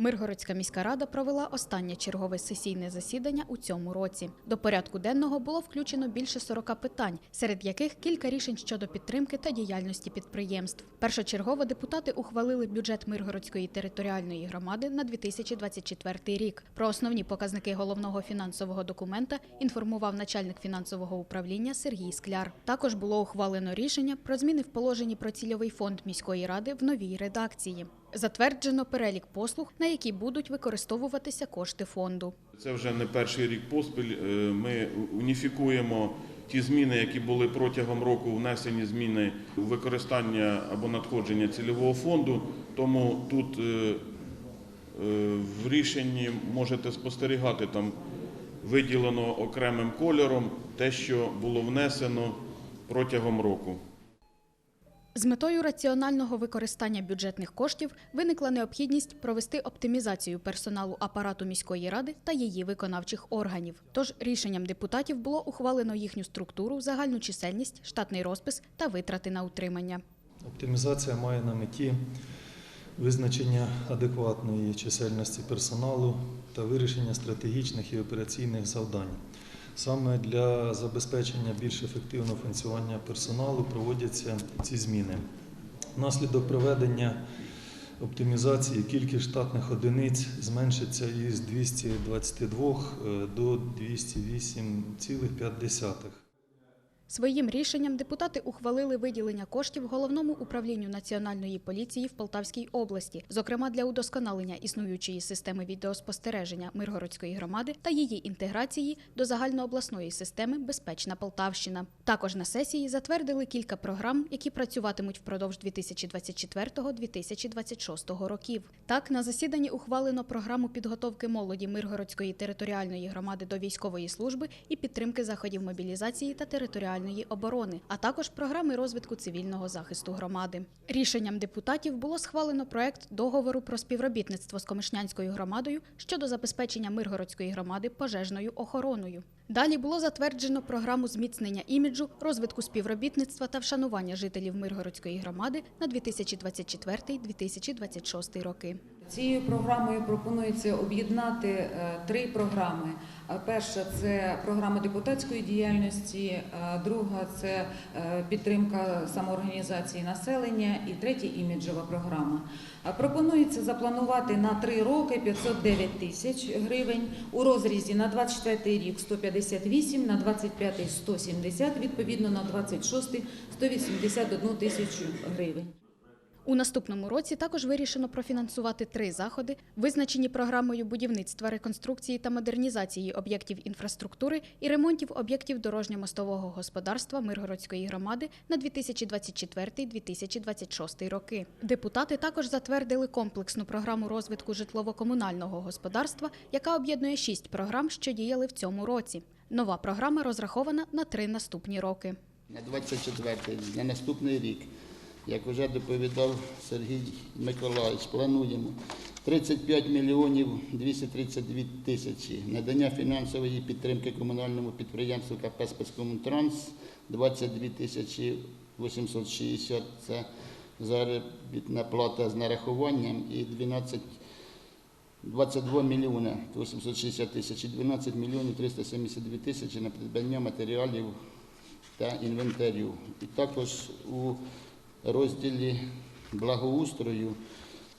Миргородська міська рада провела останнє чергове сесійне засідання у цьому році. До порядку денного було включено більше 40 питань, серед яких кілька рішень щодо підтримки та діяльності підприємств. Першочергово депутати ухвалили бюджет Миргородської територіальної громади на 2024 рік. Про основні показники головного фінансового документа інформував начальник фінансового управління Сергій Скляр. Також було ухвалено рішення про зміни в положенні про цільовий фонд міської ради в новій редакції. Затверджено перелік послуг, на які будуть використовуватися кошти фонду. Це вже не перший рік поспіль. Е, Ми уніфікуємо ті зміни, які були протягом року внесені зміни у використання або надходження цільового фонду. Тому тут е, е, в рішенні можете спостерігати там виділено окремим кольором те, що було внесено протягом року. З метою раціонального використання бюджетних коштів виникла необхідність провести оптимізацію персоналу апарату міської ради та її виконавчих органів. Тож рішенням депутатів було ухвалено їхню структуру, загальну чисельність, штатний розпис та витрати на утримання. Оптимізація має на меті визначення адекватної чисельності персоналу та вирішення стратегічних і операційних завдань. Саме для забезпечення більш ефективного функціонування персоналу проводяться ці зміни. Внаслідок проведення оптимізації кількість штатних одиниць зменшиться із 222 е, до 208,5. Своїм рішенням депутати ухвалили виділення коштів головному управлінню національної поліції в Полтавській області, зокрема для удосконалення існуючої системи відеоспостереження Миргородської громади та її інтеграції до загальнообласної системи Безпечна Полтавщина. Також на сесії затвердили кілька програм, які працюватимуть впродовж 2024-2026 років. Так, на засіданні ухвалено програму підготовки молоді Миргородської територіальної громади до військової служби і підтримки заходів мобілізації та територіальної оборони, а також програми розвитку цивільного захисту громади. Рішенням депутатів було схвалено проект договору про співробітництво з Комишнянською громадою щодо забезпечення Миргородської громади пожежною охороною. Далі було затверджено програму зміцнення іміджу, розвитку співробітництва та вшанування жителів Миргородської громади на 2024-2026 роки. Цією програмою пропонується об'єднати е, три програми. Е, Перша це програма депутатської діяльності, е, друга це підтримка самоорганізації населення і третя іміджова програма. Пропонується запланувати на три роки 509 тисяч гривень у розрізі на 24 рік 158, на 25 170, відповідно на 26 181 тисячу гривень. У наступному році також вирішено профінансувати три заходи, визначені програмою будівництва, реконструкції та модернізації об'єктів інфраструктури і ремонтів об'єктів дорожньо-мостового господарства Миргородської громади на 2024-2026 роки. Депутати також затвердили комплексну програму розвитку житлово-комунального господарства, яка об'єднує шість програм, що діяли в цьому році. Нова програма розрахована на три наступні роки. На 24-й, на наступний рік, як вже доповідав Сергій Миколаївич, плануємо 35 мільйонів 232 тисячі. Надання фінансової підтримки комунальному підприємству КП «Спецкомунтранс» 22 тисячі 860 – це заробітна плата з нарахуванням і 12 22 мільйони 860 тисяч і 12 мільйонів 372 тисячі на придбання матеріалів та інвентарю. І також у розділі благоустрою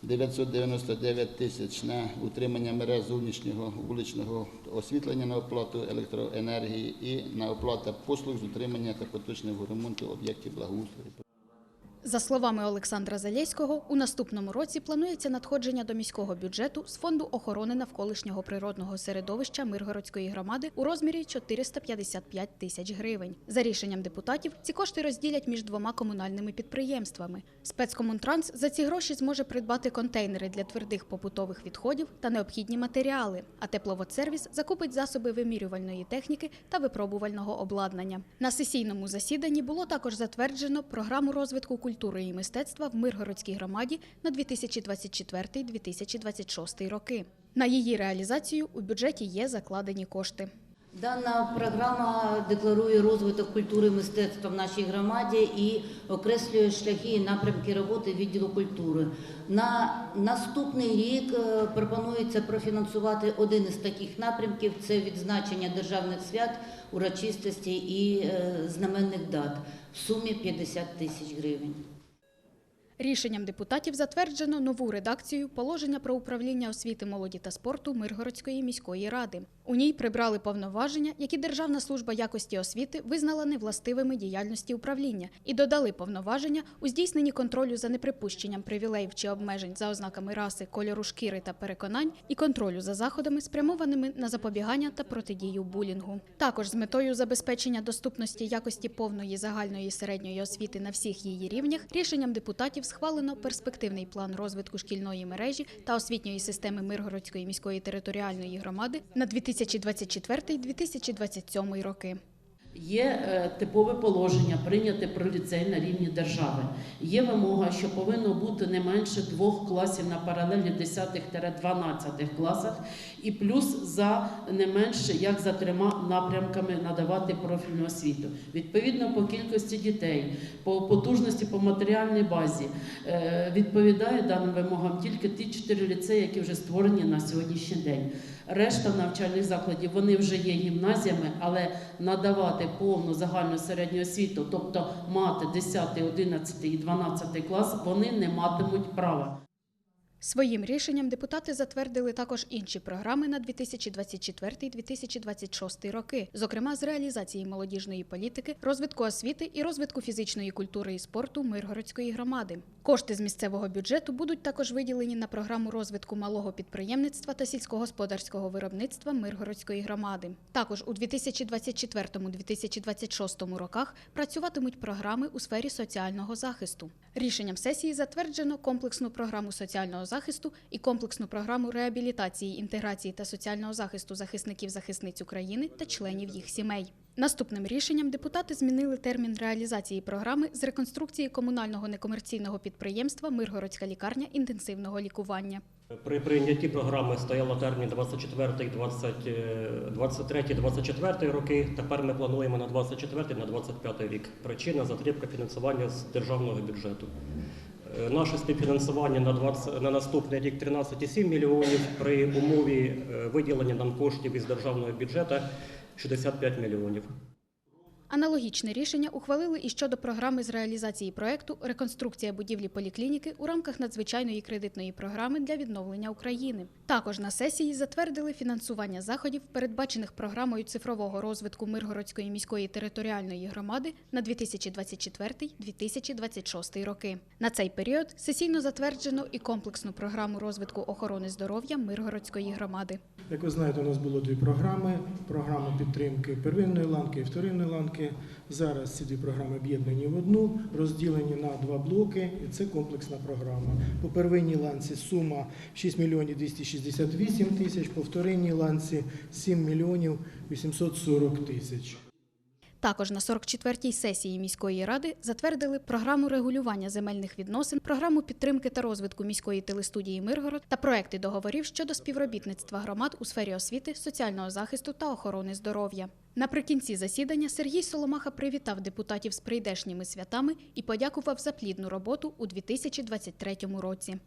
999 тисяч на утримання мереж зовнішнього вуличного освітлення на оплату електроенергії і на оплату послуг з утримання та поточного ремонту об'єктів благоустрою. За словами Олександра Залєського, у наступному році планується надходження до міського бюджету з фонду охорони навколишнього природного середовища Миргородської громади у розмірі 455 тисяч гривень. За рішенням депутатів, ці кошти розділять між двома комунальними підприємствами. Спецкомунтранс за ці гроші зможе придбати контейнери для твердих побутових відходів та необхідні матеріали. А тепловодсервіс закупить засоби вимірювальної техніки та випробувального обладнання. На сесійному засіданні було також затверджено програму розвитку культури і мистецтва в Миргородській громаді на 2024-2026 роки. На її реалізацію у бюджеті є закладені кошти. Дана програма декларує розвиток культури мистецтва в нашій громаді і окреслює шляхи і напрямки роботи відділу культури. На наступний рік е, пропонується профінансувати один із таких напрямків це відзначення державних свят, урочистостей і е, знаменних дат в сумі 50 тисяч гривень. Рішенням депутатів затверджено нову редакцію положення про управління освіти, молоді та спорту Миргородської міської ради. У ній прибрали повноваження, які Державна служба якості освіти визнала невластивими діяльності управління, і додали повноваження у здійсненні контролю за неприпущенням привілеїв чи обмежень за ознаками раси, кольору шкіри та переконань, і контролю за заходами, спрямованими на запобігання та протидію булінгу. Також з метою забезпечення доступності якості повної загальної середньої освіти на всіх її рівнях рішенням депутатів схвалено перспективний план розвитку шкільної мережі та освітньої системи Миргородської міської територіальної громади на 2024-2027 роки. Є е, типове положення прийняте про ліцей на рівні держави. Є вимога, що повинно бути не менше двох класів на паралелі 10-12 класах, і плюс за не менше як за трьома напрямками надавати профільну освіту. Відповідно, по кількості дітей, по потужності, по матеріальній базі е, відповідає даним вимогам тільки ті чотири ліцеї, які вже створені на сьогоднішній день. Решта навчальних закладів вони вже є гімназіями, але надавати повну загальну середню освіту, тобто мати 10, 11 і 12 клас, вони не матимуть права. Своїм рішенням депутати затвердили також інші програми на 2024-2026 роки, зокрема з реалізації молодіжної політики, розвитку освіти і розвитку фізичної культури і спорту Миргородської громади. Кошти з місцевого бюджету будуть також виділені на програму розвитку малого підприємництва та сільськогосподарського виробництва Миргородської громади. Також у 2024-2026 роках працюватимуть програми у сфері соціального захисту. Рішенням сесії затверджено комплексну програму соціального захисту і комплексну програму реабілітації, інтеграції та соціального захисту захисників захисниць України та членів їх сімей. Наступним рішенням депутати змінили термін реалізації програми з реконструкції комунального некомерційного підприємства Миргородська лікарня інтенсивного лікування. При прийнятті програми стояло термін 24, 20, 23, 24 роки. Тепер ми плануємо на 24, на 25 рік. Причина затримка фінансування з державного бюджету. Е, Наше співфінансування на 20, на наступний рік 13,7 мільйонів. При умові е, виділення нам коштів із державного бюджету 65 мільйонів. Аналогічне рішення ухвалили і щодо програми з реалізації проекту Реконструкція будівлі поліклініки у рамках надзвичайної кредитної програми для відновлення України. Також на сесії затвердили фінансування заходів, передбачених програмою цифрового розвитку Миргородської міської територіальної громади на 2024-2026 роки. На цей період сесійно затверджено і комплексну програму розвитку охорони здоров'я Миргородської громади. Як ви знаєте, у нас було дві програми: програма підтримки первинної ланки і вторинної ланки. Зараз ці дві програми об'єднані в одну, розділені на два блоки, і це комплексна програма. По первинній ланці сума 6 мільйонів 268 тисяч, по вторинній ланці 7 мільйонів 840 тисяч. Також на 44-й сесії міської ради затвердили програму регулювання земельних відносин, програму підтримки та розвитку міської телестудії Миргород та проекти договорів щодо співробітництва громад у сфері освіти, соціального захисту та охорони здоров'я. Наприкінці засідання Сергій Соломаха привітав депутатів з прийдешніми святами і подякував за плідну роботу у 2023 році.